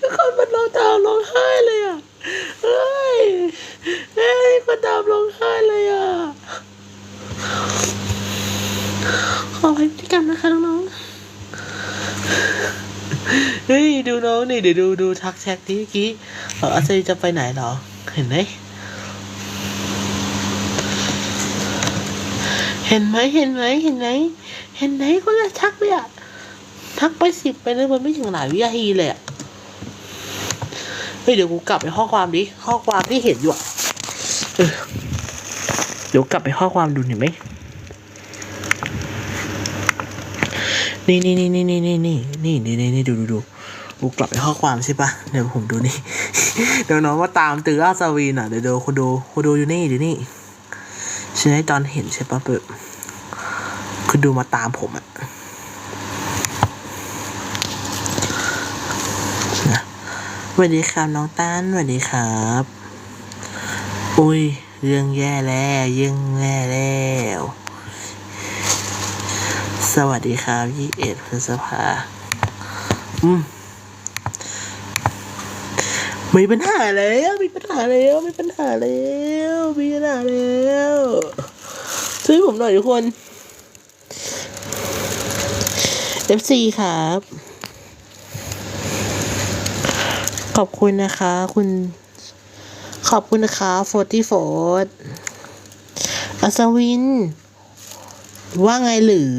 ทุกคนมันร้องตามร้องไห้เลยอะ เฮ้ย เฮ้ยคนตามร้องไห้เลยอะ ขอให้พฤติกรรมนะคะน้องๆ เฮ้ยดูน้องนี่เดี๋ยวดูดูทักแชทที่เมื่อกี้เอออาซาจะไปไหนหรอ เห็นไหมเห็นไหมเห็นไหมเห็นไหมเห็นไหมคนละทักเลยอะ ทักไปสิบไปเลยมันไม่ถึงหลายวินาทีเลยอะเฮ้ยเดี๋ยวกูกลับไปข้อความดิข้อความที่เห็นอยู่อะเดี๋ยวกลับไปข้อความดูเห็นไหมนี่นี่นี่นี่นี่นี่นี่นี่นี่นี่นี่ดูดูดูกูกลับไปข้อความใช่ปะเดี๋ยวผมดูนี่เดี๋ยวน้องมาตามตืออาซาวีนอะเดี๋ยวดูคุณดูคุณดูอยู่นี่เดี๋ยวนี่ใช่ตอนเห็นใช่ปะเปิดคือดูมาตามผมอะนะ สวัสดีครับน้องต้านสวัสดีครับ อุ้ยเรื่องแย่แล้วเรื่องแย่แล้ว สวัสดีครับยี่เอ็ดพฤษภาอืมมีปัญหาแล้วมีปัญหาแล้วมีปัญหาแล้วมีปัญหาแล้วช่วยผมหน่อยทุกคน FC ครับ ขอบคุณนะคะ คุณ ขอบคุณนะคะโฟร์ตี้โฟร์อัศวิน ว่าไงหรือ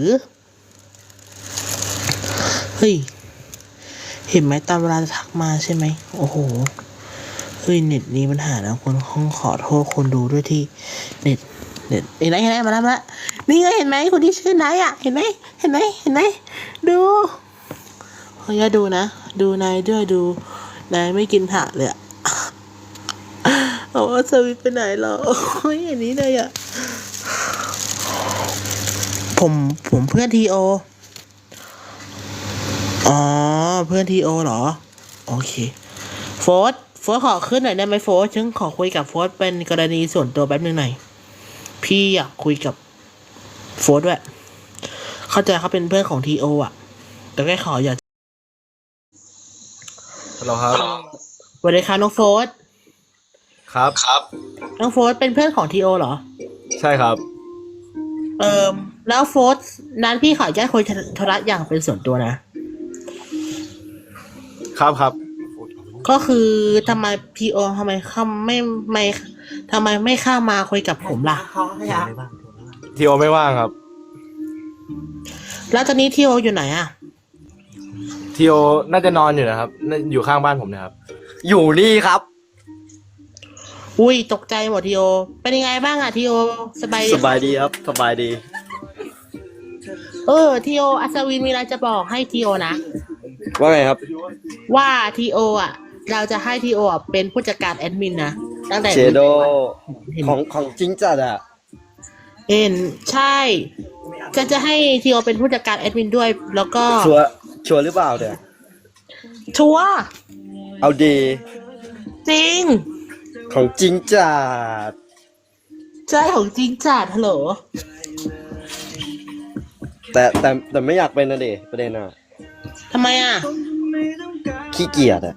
เฮ้ย เห็นไหมตามเวลาจะทักมาใช่ไหม โอ้โหเฮ้ยเน็ตนี้ปัญหาแล้วคนห้องขอโทษคนดูด้วยที่เน็ตเน็ตเห็นไหมเห็นไหมมาแล้วมาแล้วนี่ไงเห็นไหมคนที่ชื่อนายอะ เห็นไหมเห็นไหมเห็นไหมดูขออนุญาตดูนะ ดูนายด้วยดู นายไม่กินผักเลยอะเอาว่าสวิตไปไหนหรอโอ้ยอย่างนี้เลยอะผมผมเพื่อนทีโอ อ๋อ เพื่อนทีโอเหรอ โอเค โฟร์โฟร์ขอขึ้นหน่อยได้ไหมโฟร์ฉันขอคุยกับโฟร์เป็นกรณีส่วนตัวแป๊บนึงหน่อย พี่อยากคุยกับโฟร์ด้วย เข้าใจเขาเป็นเพื่อนของทีโออะ แต่แค่ขออยาก ฮัลโหลครับ สวัสดีค่ะน้องโฟร์ธครับ ครับ น้องโฟร์ธเป็นเพื่อนของทีโอเหรอ ใช่ครับ เอิมแล้วโฟร์ธนั้นพี่ขออนุญาตคุยธุระอย่างเป็นส่วนตัวนะ ครับครับ ก็คือทำไมพีโอทำไมเข้าไม่ไม่ทำไมไม่เข้ามาคุยกับผมล่ะ ทีโอไม่ว่างครับ แล้วตอนนี้ทีโออยู่ไหนอะ ทีโอน่าจะนอนอยู่นะครับน่าอยู่ข้างบ้านผมนะครับ อยู่นี่ครับ อุ้ยตกใจหมดทีโอ เป็นยังไงบ้างอะทีโอ สบายดีสบายดีครับ สบายดี เออทีโออัศวินมีอะไรจะบอกให้ทีโอนะ ว่าไงครับ ว่าทีโออะเราจะให้ทีโออะเป็นผู้จัดการแอดมินนะตั้งแต่เชโดเห็นของของจริงจัดอะเห็นใช่จะจะให้ทีโอเป็นผู้จัดการแอดมินด้วย แล้วก็ชัวร์ ชัวร์หรือเปล่าเนี่ย ชัวร์เอาดี จริง ของจริงจัดใช่ของจริงจัดฮัลโหล แต่แต่แต่ไม่อยากเป็นนะเดประเด็นอะทำไมอะ ขี้เกียจอะ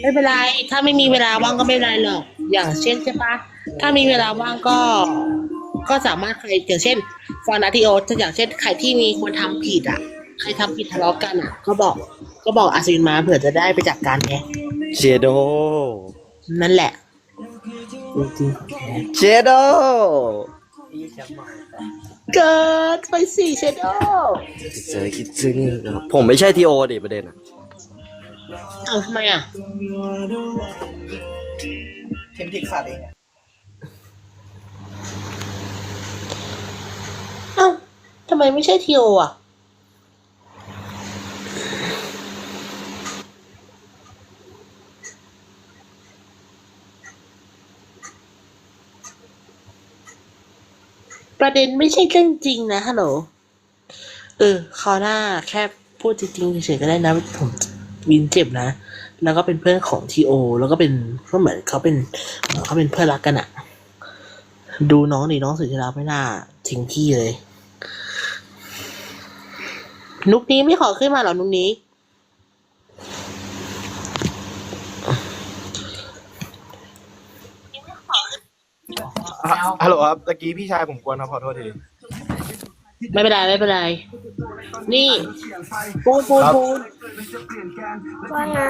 ไม่เป็นไร ถ้าไม่มีเวลาว่างก็ไม่เป็นไรหรอก อย่างเช่นใช่ปะถ้ามีเวลาว่างก็ ก็สามารถใครอย่างเช่น ฟอนอาทิโอถ้าอย่างเช่น ใครที่มีคนทำผิดอะ ใครทำผิดทะเลาะกันอะ ก็บอก ก็บอกอาซินมาเผื่อจะได้ไปจัดการไงเชโดนั่นแหละจริงๆของแท้เชโดเกิดไปสี่เชโดเจอคิดถึงครับผมไม่ใช่ทีโอดิประเด็นอะเอาทำไมอะเทมทิกสัตว์เองอะเอ้าทำไมไม่ใช่ทีโออะ ประเด็นไม่ใช่เรื่องจริงนะฮัลโหลเออคราวหน้าแค่พูดจริงๆเฉยๆก็ได้นะผมวินเจ็บนะ แล้วก็เป็นเพื่อนของทีโอ แล้วก็เป็นก็เหมือนเขาเป็นเขาเป็นเพื่อนรักกันอะดูน้องดิน้องสุดที่รักไม่น่าทิ้งพี่เลย นุกนี้ไม่ขอขึ้นมาหรอนุกนี้ ฮัลโหลครับตะกี้พี่ชายผมกวนครับขอโทษที ไม่เป็นไรไม่เป็นไร นี่ปูนปูนครับ ปูนว่าไง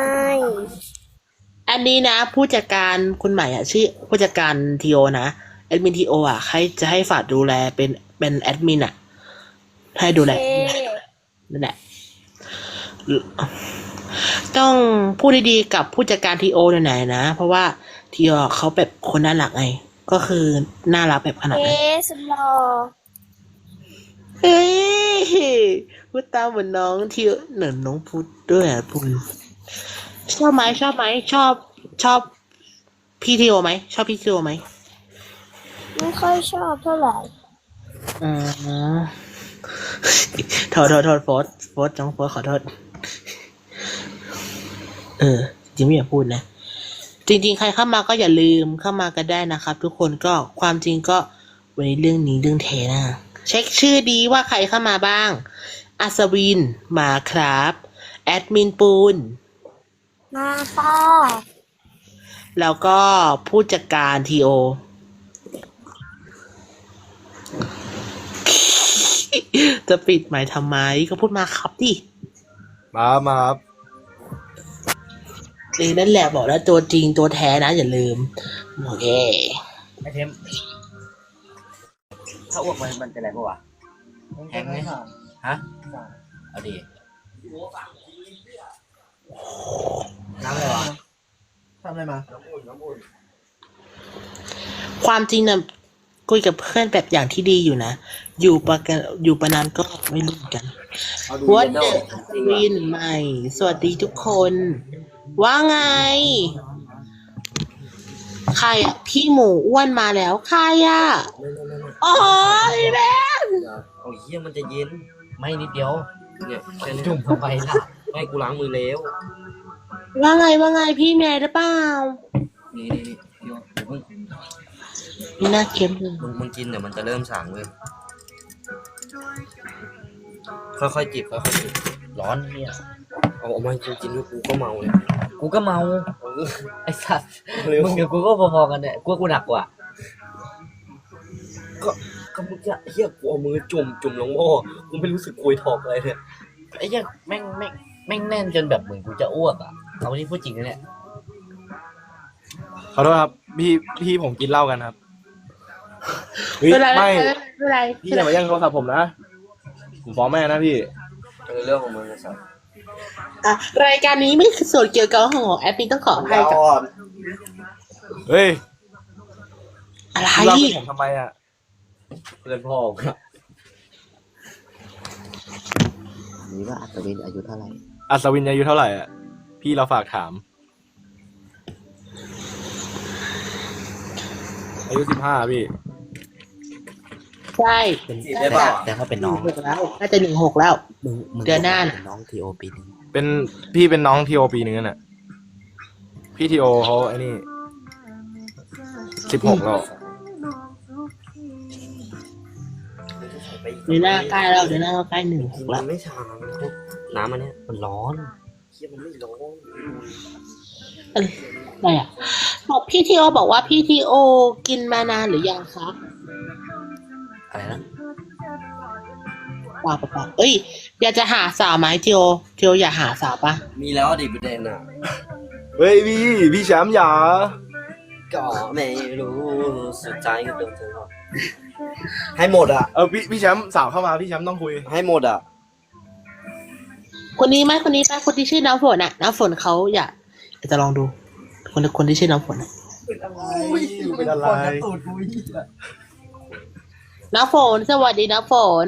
อันนี้นะ ผู้จัดการคุณใหม่อะชื่อผู้จัดการทีโอนะแอดมินทีโออะใครจะให้ฝากดูแลเป็นเป็นแอดมินอะ ให้ดูแล เอนั่นแหละ ต้องพูดดีๆกับผู้จัดการทีโอหน่อยๆนะ เพราะว่าทีโอเขาแบบคนน่ารักไง ก็คือน่ารักแบบขนาดเอนั้นสุดหล่อเฮ้ยพูดตามเหมือนน้องที่เหนือนน้องพูดด้วยอะพูดชอบไหมชอบไหมชอบชอบพี่ทีโอไหมชอบพี่ทีโอไหมไม่ค่อยชอบเท่าไหร่อ๋อโทษโทษโทษโฟสโฟสน้องโฟสขอโทษเออจริงไม่อยากพูดนะ จริงๆ ใครเข้ามาก็อย่าลืมเข้ามากันได้นะครับ ทุกคนก็ความจริงก็วันนี้เรื่องนี้เรื่องเทนะ เช็คชื่อดีว่าใครเข้ามาบ้าง อัศวินมาครับ แอดมินปูน มาค่ะแล้วก็ผู้จัดการทีโอ จะปิดหมายทำไมก็พูดมาครับดิ มาครับมาครับ เออนั่นแหละบอกแล้วตัวจริงตัวแท้นะ อย่าลืม โอเคไอเทมถ้าอ้วกมันมันเป็นอะไรปะวะแข็งไหมฮะเอาดีน้ำอะไรวะทำอะไรมา ความจริงนะคุยกับเพื่อนแบบอย่างที่ดีอยู่นะ อยู่ประกันอยู่ประนานก็ไม่รู้เหมือนกันเอาดูวันเยเดลอโล่ร์วินใหม่ สวัสดีทุกคน ว่าไง ใครอะพี่หมูอ้วนมาแล้วใครอะอ๋อพี่แม่เอาเฮียมันจะเย็น ไม่นิดเดียว เนี่ยแค่นี้จุ่มเข้าไปละไม่กูล้างมือแล้ว ว่าไงว่าไงพี่แม่หรือเปล่า นี่นี่นี่เดี๋ยวเดี๋ยวมึงนี่น่าเค็มเลยมึงมึงกินเดี๋ยวมันจะเริ่มสั่งเลยค่อยๆจิบค่อยๆจิบร้อนเนี่ยเอาออกมาจริงๆกูก็เมาเลย กูก็เมาไอ้สัตว์มึงกับกูก็พอๆกันเนี่ยกูว่ากูหนักกว่า ก็มึงจะเฮียกูเอามือจุ่มจุ่มลงหม้อกูไม่รู้สึกคุยถอกอะไรเนี่ยไอ้เหี้ยแม่งแม่งแม่งแน่นจนแบบเหมือนกูจะอ้วกอะเอาที่พูดจริงนะเนี่ยขอโทษครับ พี่พี่ผมกินเหล้ากันครับเฮ้ยเป็นไรไม่เป็นไรพี่อย่ามาแย่งโทรศัพท์ผมนะ ผมฟ้องแม่นะพี่ เออเรื่องของมึงนะสัส อะรายการนี้ไม่คือส่วนเกี่ยวกับของแอปนี้ต้องขออภัยกับก่อนเฮ้ยอะไรพี่ว่าผมทำไมอะเพื่อนพ่อผมอะนี่ว่าอัศวินอายุเท่าไหร่อัศวินอายุเท่าไหร่อะพี่เราฝากถาม อายุสิบห้าพี่ ใช่เป็นจีบได้เปล่า แต่เขาเป็นหน้นึ่องงหกแล้วน่าจะหนึ่งหกแล้ว มึงมึงเดือนหน้าน่ะเป็นน้องทีโอปีหนึงเป็นพี่เป็นน้องทีโอปีหนึ่งน่ะ พี่ทีโอเขาไอ้นี่สิบหกแล้ว เดือนหน้าใกล้แล้วเดือนหน้าก็ใกล้หนึ่งหกมัแล้วนไม่ชาน้ำมันเนี่ยมันร้อนเฮียมันไม่ร้อนอะไรอะบอกพี่ทีโอบอกว่าพี่ทีโอกินมานานหรือยังครับ อะไรนะเปล่าเปล่าเปล่าเอ้ยอยากจะหาสาวไหมทีโอทีโออยากหาสาวปะมีแล้วดิประเด็นอะ เฮ้ยพี่พี่แชมป์อย่าก็ไม่รู้สุดใจก็โดนเธอหรอกให้หมดอะ เออพี่พี่แชมป์สาวเข้ามาพี่แชมป์ต้องคุย ให้หมดอะ คนนี้ไหมคนนี้ไหมคนที่ชื่อน้ำฝนอะน้ำฝนเขาอยากอยากจะลองดู คนคนที่ชื่อน้ำฝนอะเป็นอะไรตูดกูอีกอะ น้ำฝน สวัสดีน้ำฝน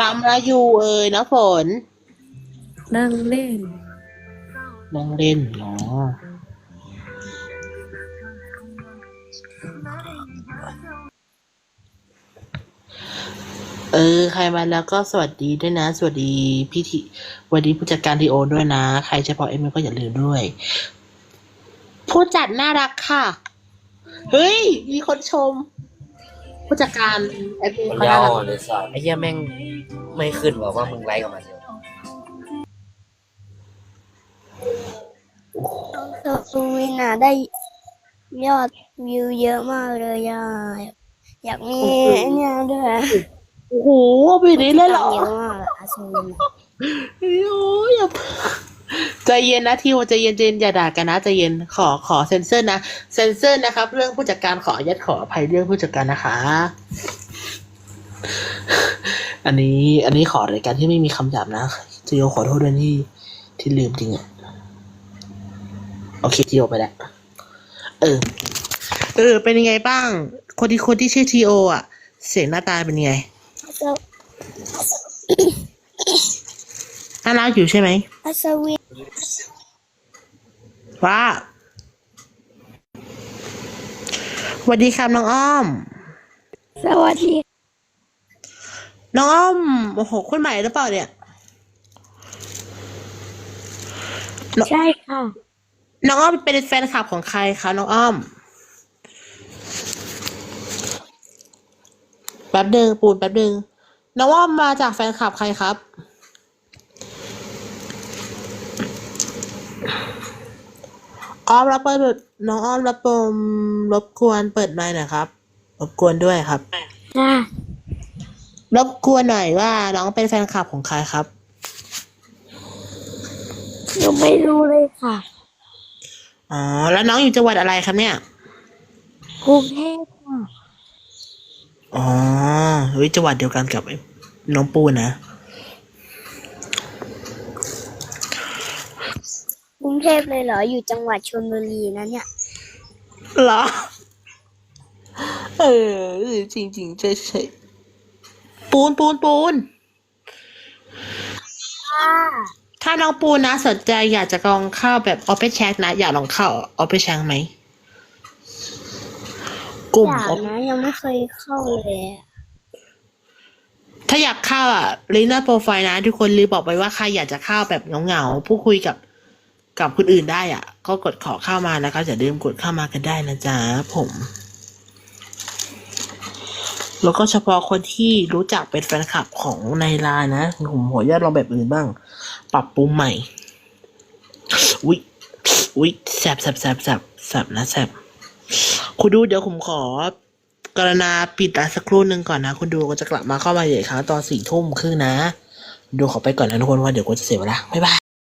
ทำอะไรอยู่เอ่ยน้ำฝน นั่งเล่น นั่งเล่นเนาะเออ ใครมาแล้วก็สวัสดีด้วยนะ สวัสดีพี่ทีสวัสดีผู้จัดการทีโอด้วยนะ ใครเฉพาะเอ็มก็อย่าลืมด้วย ผู้จัดน่ารักค่ะ เฮ้ย มีคนชม ผู้จัดการเอ็มมันเขายาน่าวรักอะเลยสัสไอ้เหี้ยแม่งไม่ขึ้นว่าว่ามึงไลค์กับมันเดียวตัววินอะได้ยอดวิวเยอะมากเลยอะอยากมีเนี่ยด้วยโอ้โหไปนี้เลยเหรอ เยอะมากอะอาซูวิน โอ้ยอย่า ใจเย็นนะทิวใจเย็นใจเย็นอย่าด่ากันนะใจเย็นขอขอเซ็นเซอร์นะเซ็นเซอร์นะครับ เรื่องผู้จัดการขออนุญาตขออภัยเรื่องผู้จัดการนะคะ อันนี้ อันนี้ขอรายการที่ไม่มีคำหยาบนะจิโอขอโทษด้วยที่ที่ลืมจริงอะโอเคจิโอไปแล้วเออเออ เป็นยังไงบ้าง คนที่คนที่ชื่อทีโออะ เสียงหน้าตาเป็นยังไงอาซูน่ารักอยู่ใช่ไหมอาซูวิน ว่าสวัสดีครับน้องอ้อม สวัสดีน้องอ้อมโอ้โหคนใหม่หรือเปล่าเนี่ย ใช่ค่ะ น้องอ้อมเป็นแฟนคลับของใครคะน้องอ้อม แป๊บหนึ่งปูนแป๊บหนึ่งน้องอ้อมมาจากแฟนคลับใครครับ อ้อมรับเปิดน้องอ้อมรับปมรบกวนเปิดไมค์หน่อยครับ รบกวนด้วยครับค่ะรบกวนหน่อยว่าน้องเป็นแฟนคลับของใครครับ หนูไม่รู้เลยค่ะอ๋อ แล้วน้องอยู่จังหวัดอะไรครับเนี่ย กรุงเทพค่ะ อ๋อเฮ้ยจังหวัดเดียวกันกับไอ้น้องปูนะ กรุงเทพเลยเหรออยู่จังหวัดชลบุรีนะเนี่ย เหรอ เออ จริงจริงๆใช่ใช่ปูนปูนปูนถ้าน้องปูนนะสนใจอยากจะลองเข้าแบบ Open Chat นะ อยากลองเข้า Open Chat ไหมกลุ่มอยากนะยังไม่เคยเข้าเลยอะถ้าอยากเข้าอะลิงก์หน้าโปรไฟล์นะ ทุกคนลืมบอกไปว่าใครอยากจะเข้าแบบเหงาๆพูดคุยกับ กับคนอื่นได้อะ ก็กดขอเข้ามานะคะอย่าลืมกดเข้ามากันได้นะจ๊ะผม แล้วก็เฉพาะคนที่รู้จักเป็นแฟนคลับของในไลน์นะผมขออนุญาตลองแบบอื่นบ้าง ปรับปรุงใหม่อุ๊ยอุ๊ยแสบแสบแสบแสบแสบนะแสบคุณดูเดี๋ยวผมขอกรณาปิดร้านสักครู่หนึ่งก่อนนะ คุณดูก็จะกลับมาเข้ามาอีกครั้งตอนสี่ทุ่มครึ่งนะ ดูขอไปก่อนนะทุกคนว่าเดี๋ยวกูจะเสียเวลาบ๊ายบาย